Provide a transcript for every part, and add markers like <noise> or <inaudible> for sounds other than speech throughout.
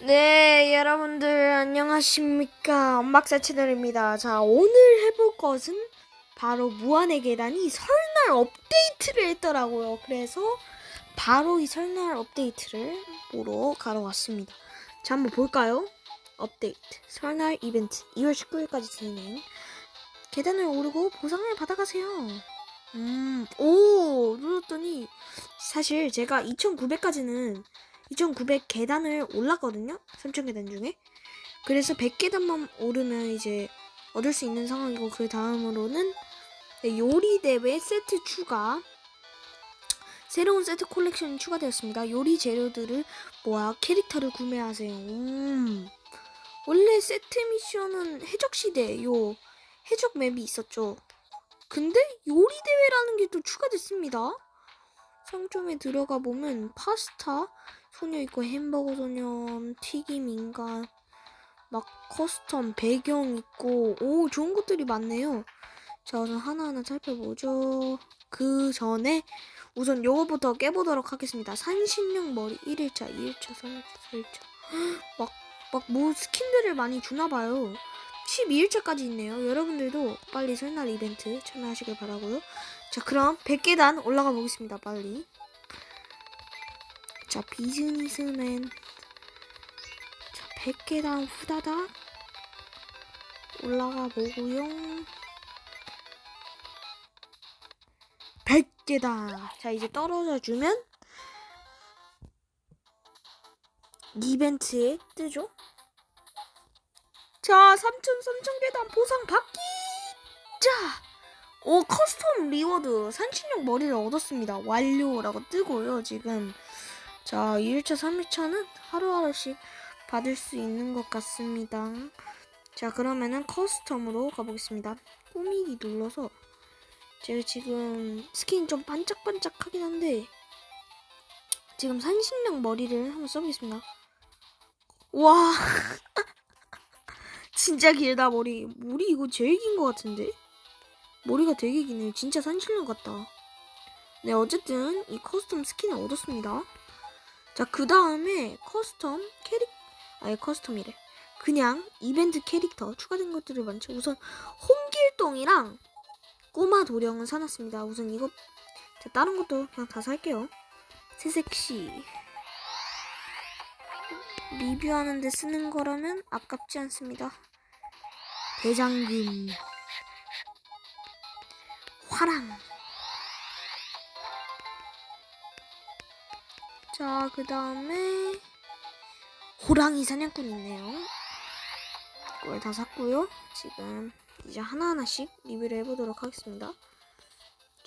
네, 여러분들 안녕하십니까? 엄박사 채널입니다. 자, 오늘 해볼 것은 바로 무한의 계단이 설날 업데이트를 했더라고요. 그래서 바로 이 설날 업데이트를 보러 가러 왔습니다. 자, 한번 볼까요? 업데이트. 설날 이벤트 2월 19일까지 진행. 계단을 오르고 보상을 받아가세요. 음, 오, 눌렀더니 사실 제가 2,900까지는 2,900 계단을 올랐거든요. 3,000 계단 중에. 그래서 100계단만 오르면 이제 얻을 수 있는 상황이고 그 다음으로는 네, 요리 대회 세트 추가. 새로운 세트 콜렉션이 추가되었습니다. 요리 재료들을 모아 캐릭터를 구매하세요. 음. 원래 세트 미션은 해적 시대 요 해적 맵이 있었죠. 근데 요리 대회라는 게 또 추가됐습니다. 상점에 들어가 보면 파스타 소녀 있고 햄버거 소년 튀김 인간 막 커스텀 배경 있고 오 좋은 것들이 많네요. 자 우선 하나하나 살펴보죠. 그 전에 우선 요거부터 깨보도록 하겠습니다. 산신령 머리 1일차, 2일차, 3일차, 4일차 막 막 뭐 스킨들을 많이 주나봐요. 12일차까지 있네요. 여러분들도 빨리 설날 이벤트 참여하시길 바라고요. 자 그럼 100계단 올라가 보겠습니다. 빨리. 자, 비즈니스맨. 자, 100계단 후다닥 올라가 보고요. 100계단. 자, 이제 떨어져 주면 이벤트에 뜨죠? 자, 3,000, 3,000계단 보상 받기! 자! 오, 커스텀 리워드. 산신령 머리를 얻었습니다. 완료라고 뜨고요, 지금. 자, 2일차, 3일차는 하루하루씩 받을 수 있는 것 같습니다. 자, 그러면은 커스텀으로 가보겠습니다. 꾸미기 눌러서 제가 지금 스킨 좀 반짝반짝하긴 한데 지금 산신령 머리를 한번 써보겠습니다. 와, <laughs> 진짜 길다 머리. 머리 이거 제일 긴 것 같은데? 머리가 되게 기네요. 진짜 산신령 같다. 네, 어쨌든 이 커스텀 스킨을 얻었습니다. 자, 그 다음에 커스텀 캐릭, 아니, 커스텀이래. 그냥 이벤트 캐릭터 추가된 것들을 많죠. 우선 홍길동이랑 꼬마 도령은 사놨습니다. 우선 이거, 자, 다른 것도 그냥 다 살게요. 새색시. 리뷰하는데 쓰는 거라면 아깝지 않습니다. 대장금. 화랑. 자, 그 다음에 호랑이 사냥꾼 있네요. 이걸 다 샀고요. 지금 이제 하나하나씩 리뷰를 해보도록 하겠습니다.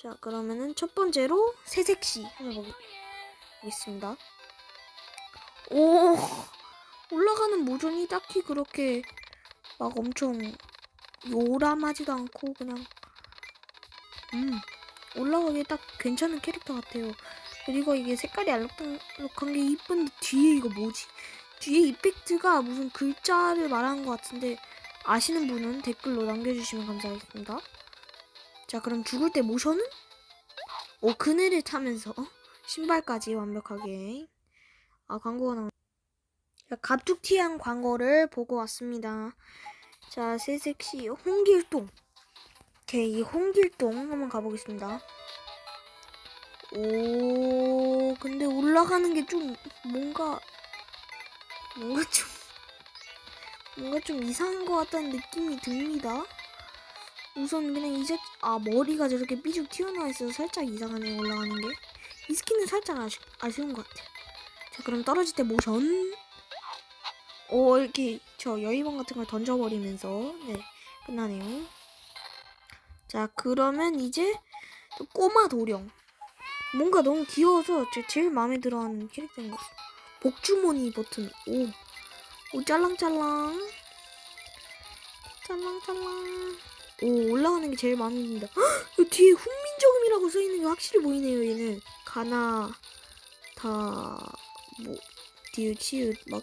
자, 그러면은 첫 번째로 새색시 한번 보겠습니다. 오, 올라가는 모션이 딱히 그렇게 막 엄청 요람하지도 않고 그냥 음 올라가기 딱 괜찮은 캐릭터 같아요. 그리고 이게 색깔이 알록달록한 게 이쁜데 뒤에 이거 뭐지? 뒤에 이펙트가 무슨 글자를 말하는 것 같은데 아시는 분은 댓글로 남겨주시면 감사하겠습니다. 자 그럼 죽을 때 모션은? 오 그네를 타면서 신발까지 완벽하게 아 광고가 자 가툭티한 광고를 보고 왔습니다. 자 새색시 홍길동 오케이 이 홍길동 한번 가보겠습니다. 오, 근데 올라가는 게 좀 뭔가 뭔가 좀 뭔가 좀 이상한 것 같다는 느낌이 듭니다. 우선 그냥 이제 아 머리가 저렇게 삐죽 튀어나와 있어서 살짝 이상하네 올라가는 게. 이 스킨은 살짝 아쉬, 아쉬운 것 같아요. 자 그럼 떨어질 때 모션. 오 이렇게 저 여의봉 같은 걸 던져버리면서 네 끝나네요. 자 그러면 이제 또 꼬마 도령. 뭔가 너무 귀여워서 제 제일 마음에 들어하는 캐릭터인 것 같아요. 복주머니 버튼. 오. 오, 짤랑짤랑. 짤랑짤랑. 오, 올라가는 게 제일 마음에 듭니다. 헉! 뒤에 훈민정음이라고 써있는 게 확실히 보이네요, 얘는. 가나, 다, 뭐, 디우, 치읓, 막,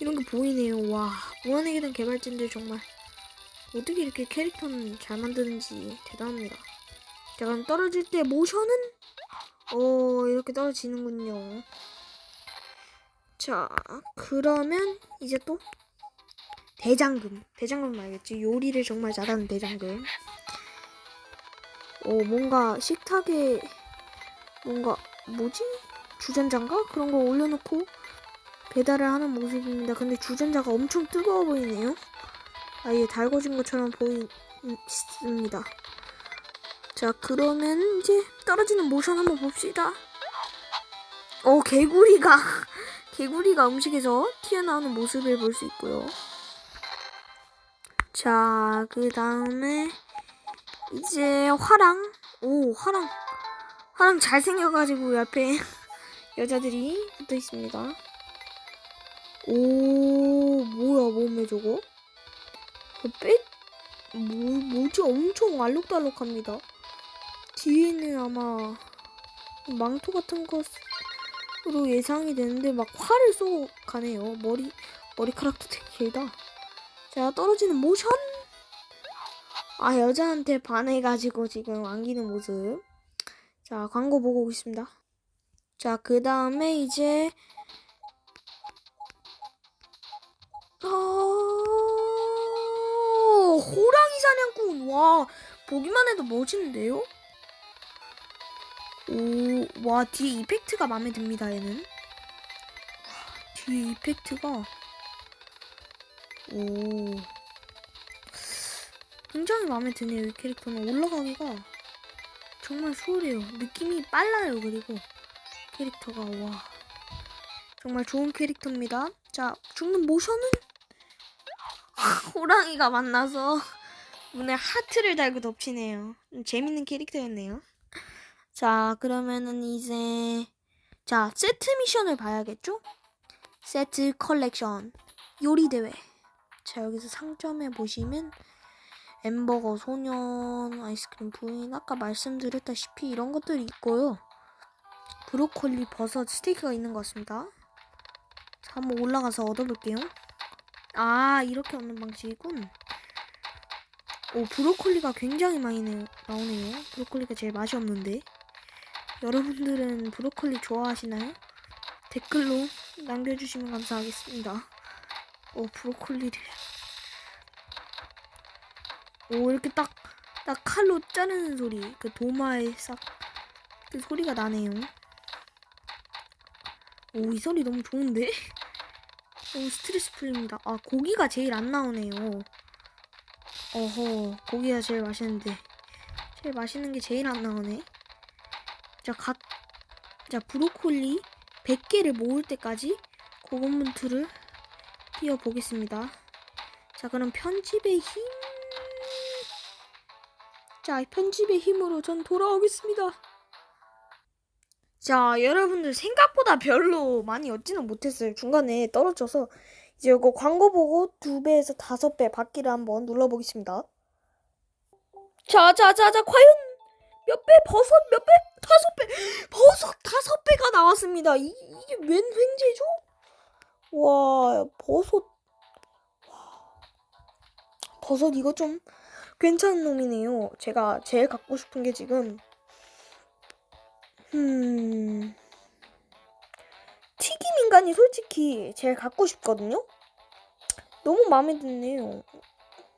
이런 게 보이네요. 와, 무한의 계단 개발진들 정말. 어떻게 이렇게 캐릭터는 잘 만드는지 대단합니다. 자, 그럼 떨어질 때 모션은 어, 이렇게 떨어지는군요. 자, 그러면 이제 또 대장금. 대장금 알겠지? 요리를 정말 잘하는 대장금. 어, 뭔가 식탁에 뭔가 뭐지? 주전자인가? 그런 거 올려놓고 배달을 하는 모습입니다. 근데 주전자가 엄청 뜨거워 보이네요. 아예 달궈진 것처럼 보이습니다. 자, 그러면 이제 떨어지는 모션 한번 봅시다. 어, 개구리가 <laughs> 개구리가 음식에서 튀어나오는 모습을 볼 수 있고요. 자, 그 다음에 이제 화랑 오 화랑 화랑 잘생겨가지고 옆에 <laughs> 여자들이 붙어 있습니다. 오 뭐야 몸에 저거? 빼 뭐, 뭐지 엄청 알록달록합니다. 뒤에는 아마 망토 같은 것으로 예상이 되는데 막 활을 쏘고 가네요. 머리 머리카락도 되게 길다. 자 떨어지는 모션. 아 여자한테 반해가지고 지금 안기는 모습. 자 광고 보고 오겠습니다. 자 그 다음에 이제 어... 호랑이 사냥꾼 와 보기만 해도 멋진데요? 오, 와 뒤에 이펙트가 마음에 듭니다 얘는. 와, 뒤에 이펙트가. 오. 굉장히 마음에 드네요 이 캐릭터는. 올라가기가 정말 수월해요. 느낌이 빨라요 그리고. 캐릭터가 와. 정말 좋은 캐릭터입니다. 자 죽는 모션은? <laughs> 호랑이가 만나서 문에 하트를 달고 덮치네요. 음, 재밌는 캐릭터였네요 자 그러면은 이제 자 세트 미션을 봐야겠죠? 세트 컬렉션 요리 대회. 자 여기서 상점에 보시면 햄버거 소년 아이스크림 부인 아까 말씀드렸다시피 이런 것들이 있고요. 브로콜리 버섯 스테이크가 있는 것 같습니다. 자 한번 올라가서 얻어볼게요. 아 이렇게 얻는 방식이군. 오 브로콜리가 굉장히 많이 내- 나오네요. 브로콜리가 제일 맛이 없는데 여러분들은 브로콜리 좋아하시나요? 댓글로 남겨주시면 감사하겠습니다. 오 브로콜리를. 오 이렇게 딱 딱 칼로 자르는 소리. 그 도마의 싹그 소리가 나네요. 오 이 소리 너무 좋은데? 오 스트레스 풀립니다. 아 고기가 제일 안 나오네요. 어허 고기가 제일 맛있는데. 제일 맛있는 게 제일 안 나오네 자갓자 브로콜리 100개를 모을 때까지 고군분투를 띄워보겠습니다 자 그럼 편집의 힘 자, 편집의 힘으로 전 돌아오겠습니다. 자, 여러분들 생각보다 별로 많이 얻지는 못했어요. 중간에 떨어져서 이제 이거 광고 보고 두 배에서 다섯 배 받기를 한번 눌러보겠습니다. 자, 자, 자, 자, 과연 몇 배? 버섯 몇 배? 다섯 배! 버섯 다섯 배가 나왔습니다. 이, 이게 웬 횡재죠? 와, 버섯. 와. 버섯 이거 좀 괜찮은 놈이네요. 제가 제일 갖고 싶은 게 지금 음 튀김 인간이 솔직히 제일 갖고 싶거든요. 너무 마음에 드네요.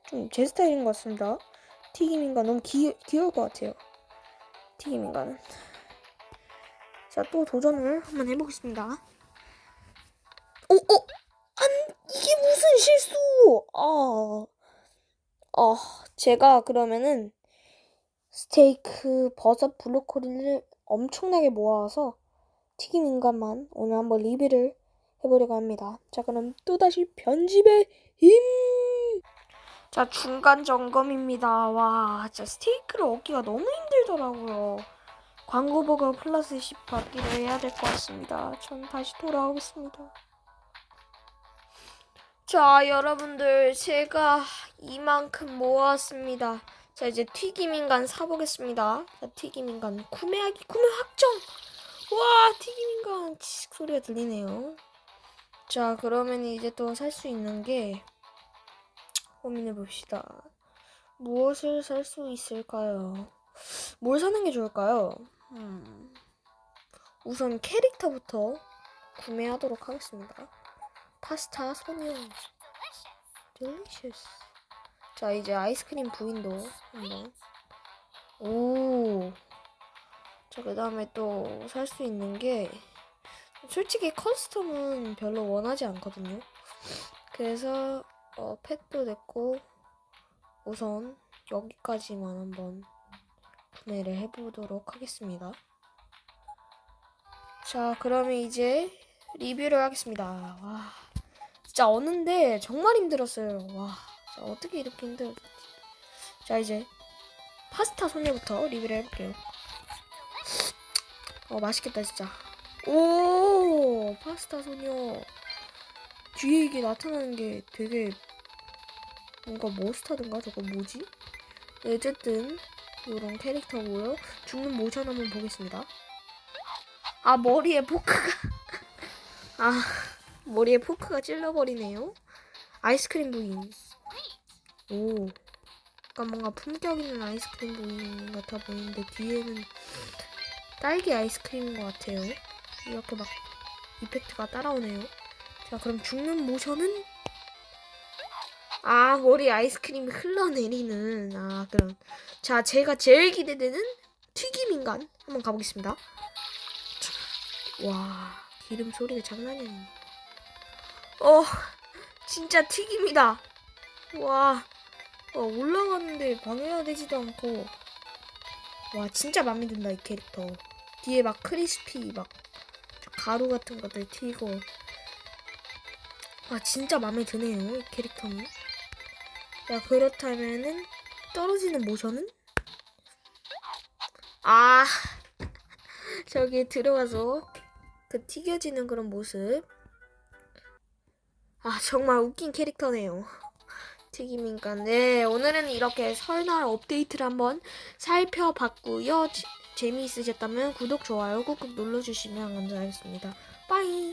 좀 제 스타일인 것 같습니다. 튀김 인간 너무 귀, 귀여울 것 같아요. 튀김 인간은. 자, 또 도전을 한번 해보겠습니다. 어, 어, 안, 이게 무슨 실수! 아, 어, 제가 그러면은 스테이크, 버섯, 브로콜리를 엄청나게 모아서 튀김 인간만 오늘 한번 리뷰를 해보려고 합니다. 자, 그럼 또다시 편집의 힘! 자, 중간 점검입니다. 와, 진짜 스테이크를 얻기가 너무 힘들더라고요. 광고 보고 플러스 10 받기를 해야 될 것 같습니다. 전 다시 돌아오겠습니다. 자, 여러분들, 제가 이만큼 모았습니다. 자, 이제 튀김인간 사보겠습니다. 자, 튀김인간 구매하기, 구매 확정! 와, 튀김인간 치식 소리가 들리네요. 자, 그러면 이제 또 살 수 있는 게, 고민해 봅시다. 무엇을 살 수 있을까요? 뭘 사는 게 좋을까요? 음, 우선 캐릭터부터 구매하도록 하겠습니다. 파스타 소녀. 딜리셔스. 자, 이제 아이스크림 부인도 한번. 오. 자, 그 다음에 또 살 수 있는 게, 솔직히 커스텀은 별로 원하지 않거든요. 그래서, 어, 펫도 됐고, 우선 여기까지만 한번 구매를 해보도록 하겠습니다. 자, 그러면 이제 리뷰를 하겠습니다. 와, 진짜 어는데 정말 힘들었어요. 와, 자, 어떻게 이렇게 힘들었지? 자, 이제 파스타 소녀부터 리뷰를 해볼게요. 어, 맛있겠다, 진짜. 오, 파스타 소녀. 뒤에 이게 나타나는 게 되게 뭔가 머스타드인가? 저거 뭐지? 네, 어쨌든 이런 캐릭터고요. 죽는 모션 한번 보겠습니다. 아 머리에 포크가 <laughs> 아 머리에 포크가 찔러버리네요. 아이스크림 부인. 오, 약간 뭔가 품격 있는 아이스크림 부인 같아 보이는데 뒤에는 딸기 아이스크림인 것 같아요. 이렇게 막 이펙트가 따라오네요. 자 그럼 죽는 모션은 아 머리 아이스크림이 흘러내리는 아 그럼 자 제가 제일 기대되는 튀김 인간 한번 가보겠습니다. 와 기름 소리가 장난이 아니네. 어 진짜 튀김이다. 와 와, 올라가는데 방해가 되지도 않고 와 진짜 마음에 든다 이 캐릭터. 뒤에 막 크리스피 막 가루 같은 것들 튀고 와 진짜 마음에 드네요 이 캐릭터는. 자 그렇다면은 떨어지는 모션은? 아 <laughs> 저기 들어가서 그 튀겨지는 그런 모습. 아 정말 웃긴 캐릭터네요. <laughs> 튀김인간 네 오늘은 이렇게 설날 업데이트를 한번 살펴봤고요. 지- 재미있으셨다면 구독 좋아요 꾹꾹 눌러주시면 감사하겠습니다. 빠이